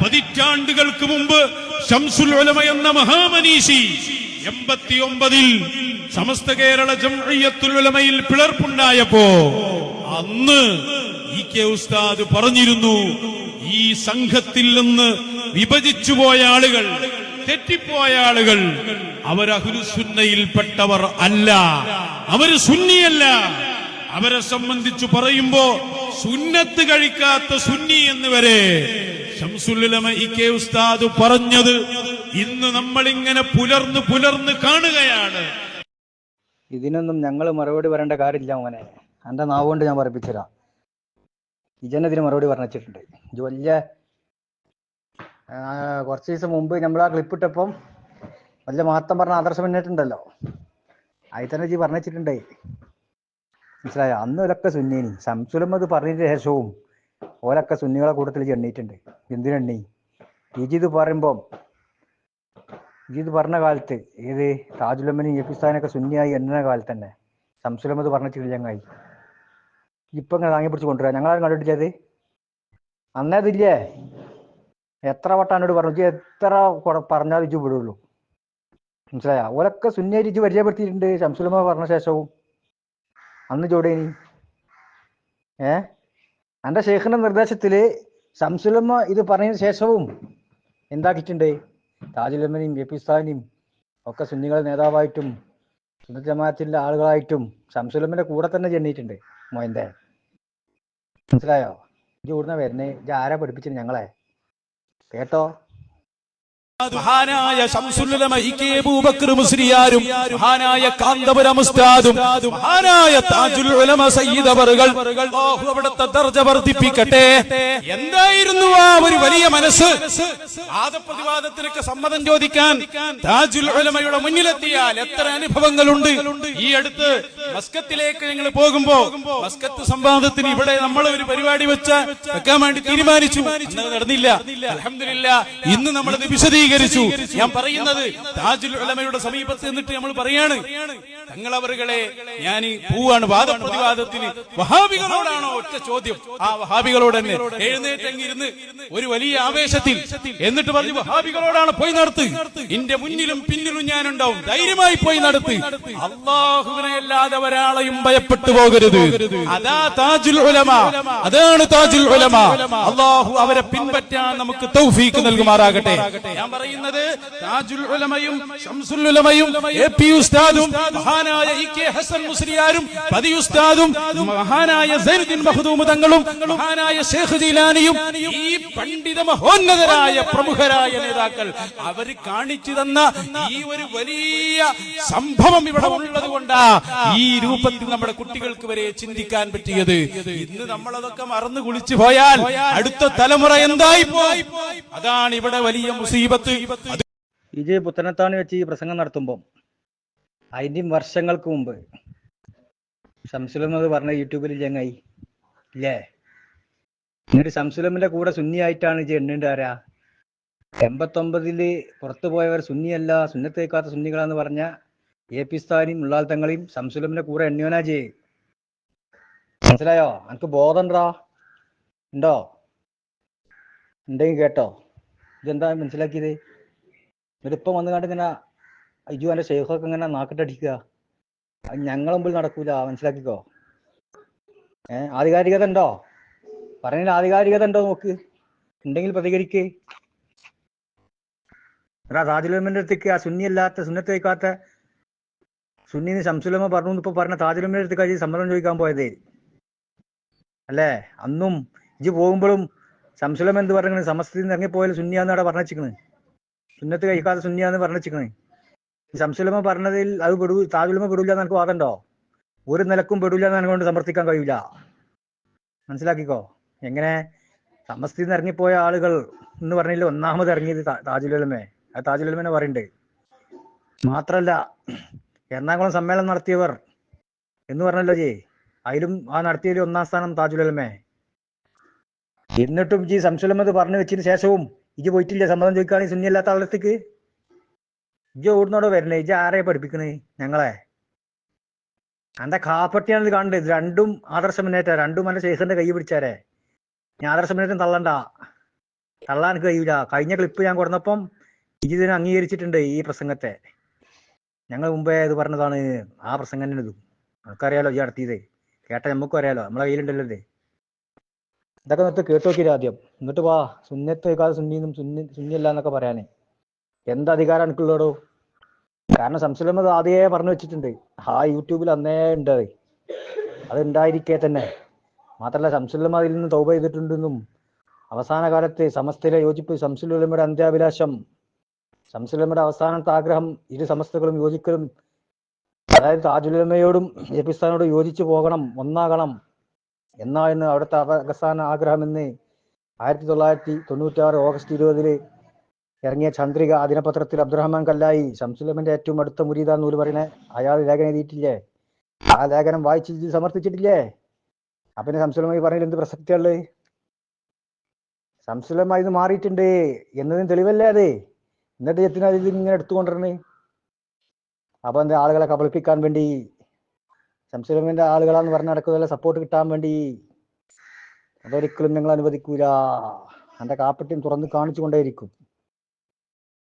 പതിറ്റാണ്ടുകൾക്ക് മുമ്പ് ഷംസുൽ ഉലമ എന്ന മഹാമനീഷി എൺപത്തിയൊമ്പതിൽ സമസ്ത കേരള ജംഇയ്യത്തുൽ ഉലമയിൽ പിളർപ്പുണ്ടായപ്പോ അന്ന് ഇ കെ ഉസ്താദ് പറഞ്ഞിരുന്നു ഈ സംഘത്തിൽ നിന്ന് വിഭജിച്ചു പോയ ആളുകൾ തെറ്റിപ്പോയ ആളുകൾ അവർ അഹുലുസുന്നയിൽപ്പെട്ടവർ അല്ല. അവർ സുന്നിയല്ല. അവരെ സംബന്ധിച്ചു പറയുമ്പോ സുന്നത്ത് കഴിക്കാത്ത സുന്നി എന്ന് വരെ ഷംസുലുലമ ഇ ഉസ്താദ് പറഞ്ഞത് ഇന്ന് നമ്മളിങ്ങനെ പുലർന്ന് പുലർന്ന് കാണുകയാണ്. ഇതിനൊന്നും ഞങ്ങൾ മറുപടി പറയേണ്ട കാര്യമില്ല മോനെ. എന്റെ നാവ് കൊണ്ട് ഞാൻ പറപ്പിച്ചതാ ഇജനതിന് മറുപടി പറഞ്ഞിട്ടുണ്ട്. ഇത് വലിയ കുറച്ച് ദിവസം മുമ്പ് നമ്മൾ ആ ക്ലിപ്പ് ഇട്ടപ്പം വലിയ മഹത്വം പറഞ്ഞ ആദർശം മുന്നേറ്റുണ്ടല്ലോ അതിൽ തന്നെ ജി പറഞ്ഞിട്ടുണ്ടേ മനസ്സിലായോ? അന്ന് ഒരൊക്കെ സുന്നീനി. അത് പറഞ്ഞതിന് ശേഷവും ഓരൊക്കെ സുന്നികളെ കൂട്ടത്തിൽ ചെണ്ണിയിട്ടുണ്ട് എന്തിനെണ്ണി? ഇജിത് പറയുമ്പം ഇജിത് പറഞ്ഞ കാലത്ത് ഏത് താജുലമ്മനും യപ്പിസ്ഥാനൊക്കെ സുന്നിയായി എണ്ണ കാലത്ത് തന്നെ ശംസുലം അത് പറഞ്ഞിട്ട് ചങ്ങായി ഇപ്പൊ ഇങ്ങനെ താങ്ങി പിടിച്ച് കൊണ്ടുവരാം. ഞങ്ങളാരും അന്നേ അതില്ലേ എത്ര വട്ടം എന്നോട് പറഞ്ഞു. എത്ര പറഞ്ഞാൽ ഇജു വിടുള്ളൂ. മനസ്സിലായ? ഓരൊക്കെ സുന്നിയായി ഇജു പരിചയപ്പെടുത്തിയിട്ടുണ്ട് ശംസുലമ്മ പറഞ്ഞ ശേഷവും. അന്ന് ചോടേനി ഏ? എന്റെ ഷെയ്ഖിന്റെ നിർദ്ദേശത്തിൽ ശംസുലമ്മ ഇത് പറഞ്ഞതിന് ശേഷവും എന്താക്കിയിട്ടുണ്ട്? താജുലമ്മനെയും സ്ഥാനിയും ഒക്കെ സുന്നികളെ നേതാവായിട്ടും സുന്നത്ത് ജമാഅത്തിന്റെ ആളുകളായിട്ടും ശംസുലമ്മന്റെ കൂടെ തന്നെ ചെന്നിട്ടുണ്ട് മോയന്റെ മനസ്സിലായോ? ഇജ്ജ് കൂടുന്ന വരുന്നേ ഇജ്ജ് ആരാ പഠിപ്പിച്ചത് ഞങ്ങളെ? കേട്ടോ? മഹാനായ മുസ്ലിയാരും മഹാനായ കാന്തപുരം ഉസ്താദും മഹാനായ താജുൽ ഉലമ സയ്യിദ് അവറുകൾ അവിടുത്തെ ദർജ വർദ്ധിപ്പിക്കട്ടെ. എന്തായിരുന്നു ആ ഒരു വലിയ മനസ്സ്? വാദപ്രതിവാദത്തിനൊക്കെ സമ്മതം ചോദിക്കാൻ താജുൽ ഉലമയുടെ മുന്നിലെത്തിയാൽ എത്ര അനുഭവങ്ങളുണ്ട്? ഈ അടുത്ത് മസ്കത്തിലേക്ക് ഞങ്ങൾ പോകുമ്പോ മസ്കത്ത് സംവാദത്തിന് ഇവിടെ നമ്മൾ ഒരു പരിപാടി വെച്ച വെക്കാൻ വേണ്ടി തീരുമാനിച്ചു. നടന്നില്ല. അൽഹംദുലില്ലാ ഇന്ന് നമ്മളത് വിശദീകരിച്ചു ഞാൻ പറയുന്നത് താജുൽ ഉലമയുടെ സമീപത്ത് എന്നിട്ട് നമ്മൾ പറയാണ്. തങ്ങളവറുകളെ ഞാൻ ഈ പോവാണ് വാദപ്രതിവാദത്തിന് വഹാബികളോടാണോ ഒറ്റ ചോദ്യം? ആ വഹാബികളോട് തന്നെ എഴുന്നേറ്റങ്ങിരുന്ന് ഒരു വലിയ ആവേശത്തിൽ എന്നിട്ട് പറഞ്ഞു വഹാബികളോടാണ് പോയി നടത്ത്. എന്റെ മുന്നിലും പിന്നിലും ഞാനുണ്ടാവും. ധൈര്യമായി പോയി നടത്ത്. അള്ളാഹുവിനെ അല്ലാതെ ഒരാളെയും ഭയപ്പെട്ടു പോകരുത്. അതാ താജുൽ ഉലമ. അതാണ് താജുൽ ഉലമ. അള്ളാഹു അവരെ പിൻപറ്റാൻ നമുക്ക് തൗഫീക്ക് നൽകുമാറാകട്ടെ. ഞാൻ പറയുന്നത് ഉലമയും ഷംസുൽ ഉലമയും ഉസ്താദും ഹസൻ മുസ്ലിയാരും ഉസ്താദും തങ്ങളും ഈ പണ്ഡിത മഹോന്നതരായ പ്രമുഖരായ നേതാക്കൾ അവർ കാണിച്ചു തന്ന ഈ ഒരു വലിയ സംഭവം ഇവിടെ ഉള്ളത് കൊണ്ടാ ഈ രൂപത്തിൽ നമ്മുടെ കുട്ടികൾക്ക് വരെ ചിന്തിക്കാൻ പറ്റിയത്. ഇന്ന് നമ്മളതൊക്കെ മറന്നു കുളിച്ചു പോയാൽ അടുത്ത തലമുറ എന്തായി പോയി അതാണ് ഇവിടെ വലിയ മുസീബത്ത് ഇത് പുത്തനത്താണി വെച്ച് ഈ പ്രസംഗം നടത്തുമ്പോൾ അതിന്റെ വർഷങ്ങൾക്ക് മുമ്പ് ശംസുലം പറഞ്ഞ യൂട്യൂബിൽ ചങ്ങായി ഇല്ലേ? എന്നിട്ട് ശംസുലമിന്റെ കൂടെ സുന്നിയായിട്ടാണ് ഇത് എണ്ണേണ്ട ആരാ? എൺപത്തൊമ്പതിൽ പുറത്തു പോയവർ സുന്നിയല്ല സുന്നത്തേക്കാത്ത സുന്നികളാന്ന് പറഞ്ഞ എ പി സ്ഥാനിയും ഉള്ളാൽ തങ്ങളെയും ശംസുലമിന്റെ കൂടെ എണ്ണിയോനാ ജെ മനസ്സിലായോ? എനിക്ക് ബോധമുണ്ടോ ഉണ്ടോ? ഉണ്ടെങ്കിൽ കേട്ടോ. ഇതെന്താ മനസ്സിലാക്കിയത്? എന്നിട്ടിപ്പം വന്നു കണ്ട് ഇങ്ങനെ അയ്യോ എന്റെ ഷെയ്ഖൊക്കെ ഇങ്ങനെ നാക്കിട്ടടിക്കുക. ഞങ്ങളെ മുമ്പിൽ നടക്കൂല. മനസ്സിലാക്കിക്കോ? ഏ ആധികാരികത ഉണ്ടോ? പറഞ്ഞതിൽ ആധികാരികത ഉണ്ടോ നോക്ക്. ഉണ്ടെങ്കിൽ പ്രതികരിക്കേ. എടാ താജുലമിന്റെ അടുത്തേക്ക് ആ സുന്നിയല്ലാത്ത സുന്നത്ത് വയ്ക്കാത്ത സുന്നിന്ന് ശംസുലമ പറഞ്ഞു ഇപ്പൊ പറഞ്ഞ താജുലമിന്റെ അടുത്തേക്ക് അജി സമ്മതം ചോദിക്കാൻ പോയതേ? അല്ലേ? അന്നും ഇജ് പോകുമ്പോഴും ശംസുലം എന്ത് പറഞ്ഞു സമസ്തയിൽ നിന്ന് ഇറങ്ങിപ്പോയാൽ സുന്നിയാന്ന് അവിടെ പറഞ്ഞിരിക്കണ്. സുന്നത്ത് കഴിക്കാതെ സുന്നിയാന്ന് പറഞ്ഞിരിക്കണ്. ശംസുലമ പറഞ്ഞതിൽ അത് പെടൂ താജുലമ പെടൂല എന്ന് എനിക്ക് വാദമുണ്ടോ? ഒരു നിലക്കും പെടൂല എന്ന് എന്നെ കൊണ്ട് സമർത്ഥിക്കാൻ കഴിയില്ല മനസ്സിലാക്കിക്കോ? എങ്ങനെ? സമസ്തയിൽ നിന്ന് ഇറങ്ങിപ്പോയ ആളുകൾ എന്ന് പറഞ്ഞില്ല ഒന്നാമത് ഇറങ്ങിയത് താജുലമേ. ആ അത് പറയണ്ട് മാത്രല്ല എറണാകുളം സമ്മേളനം നടത്തിയവർ എന്ന് പറഞ്ഞല്ലോ ജി. അതിലും ആ നടത്തിയതിൽ ഒന്നാം സ്ഥാനം താജുലുലമേ എന്നിട്ടും ജി സംസുലമത് പറഞ്ഞു വെച്ചതിന് ശേഷവും ഇജ് പോയിട്ടില്ല സമ്മതം ചോദിക്കുകയാണെങ്കിൽ സുന്നിയല്ലാത്ത ആളത്തേക്ക് ഇജ് ഓടുന്നോടെ വരണേ? ഇജ് ആരെയാ പഠിപ്പിക്കണേ ഞങ്ങളെ? അന്റെ കാപ്പട്ടിയാണ് ഇത് കണ്ടത്. ഇത് രണ്ടും ആദർശ മുന്നേറ്റ രണ്ടും അല്ല ശേഷന്റെ കൈ പിടിച്ചാരെ ഞാൻ ആദർശ മുന്നേറ്റം തള്ളണ്ട. തള്ളാൻ എനിക്ക് കഴിയൂല. കഴിഞ്ഞ ക്ലിപ്പ് ഞാൻ കൊടുന്നപ്പം ഇജ് ഇതിനെ അംഗീകരിച്ചിട്ടുണ്ട് ഈ പ്രസംഗത്തെ. ഞങ്ങൾ മുമ്പേ ഇത് പറഞ്ഞതാണ് ആ പ്രസംഗം തന്നെ ഇതും. നമുക്കറിയാലോ ഇജ് നടത്തിയത്. കേട്ട നമുക്കും അറിയാലോ. നമ്മളെ കയ്യിലുണ്ടല്ലോ ഇത്. ഇതൊക്കെ എന്നിട്ട് കേട്ടു നോക്കിയില്ല ആദ്യം. എന്നിട്ട് വാ സുന്നത്ത് കേൾക്കാതെ സുന്നിന്നും സുന്നി സുന്നിയല്ല എന്നൊക്കെ പറയാനേ. എന്ത് അധികാരം എനിക്കുള്ളടോ? കാരണം സംശയമത് ആദ്യമേ പറഞ്ഞു വെച്ചിട്ടുണ്ട്. ആ യൂട്യൂബിൽ അന്നേ ഉണ്ട് അത്. ഉണ്ടായിരിക്കെ തന്നെ. മാത്രമല്ല സംശയം അതിൽ നിന്ന് തൗബ ചെയ്തിട്ടുണ്ടെന്നും അവസാന കാലത്ത് സമസ്തയിലെ യോജിപ്പ് സംസുലമയുടെ അന്ത്യാഭിലാഷം സംസുലമയുടെ അവസാനത്തെ ആഗ്രഹം ഇരു സമസ്തകളും യോജിക്കലും അതായത് താജുലമയോടും ജപിസ്ഥാനോടും യോജിച്ചു പോകണം ഒന്നാകണം. എന്നായിരുന്നു അവിടുത്തെ അവ- അവസാന ആഗ്രഹം എന്നേ ആയിരത്തി തൊള്ളായിരത്തി തൊണ്ണൂറ്റാറ് ഓഗസ്റ്റ് ഇരുപതിൽ ഇറങ്ങിയ ചന്ദ്രിക ദിനപത്രത്തിൽ അബ്ദുറഹ്മാൻ കല്ലായി ശംസുലമിന്റെ ഏറ്റവും അടുത്ത മുരീദ നൂൽ പറയണേ അയാൾ ലേഖനം എഴുതിയിട്ടില്ലേ? ആ ലേഖനം വായിച്ച് സമർപ്പിച്ചിട്ടില്ലേ അപ്പൊ പിന്നെ ശംസുലമായി പറഞ്ഞതിൽ എന്ത് പ്രസക്തിയുള്ളത് ശംസുലമായി ഇത് മാറിയിട്ടുണ്ട് എന്നതിന് തെളിവല്ലേ അത്? എന്നിട്ട് എത്തിനാ ഇങ്ങനെ എടുത്തുകൊണ്ടിരുന്നേ അപ്പൊ എന്താ ആളുകളെ കബളിപ്പിക്കാൻ വേണ്ടി ശംസുലമിന്റെ ആളുകളാന്ന് പറഞ്ഞ നടക്കുന്നതല്ല സപ്പോർട്ട് കിട്ടാൻ വേണ്ടി അതൊരിക്കലും നിങ്ങൾ അനുവദിക്കൂല. എന്റെ കാപ്പറ്റ്യം തുറന്ന് കാണിച്ചു കൊണ്ടേയിരിക്കും.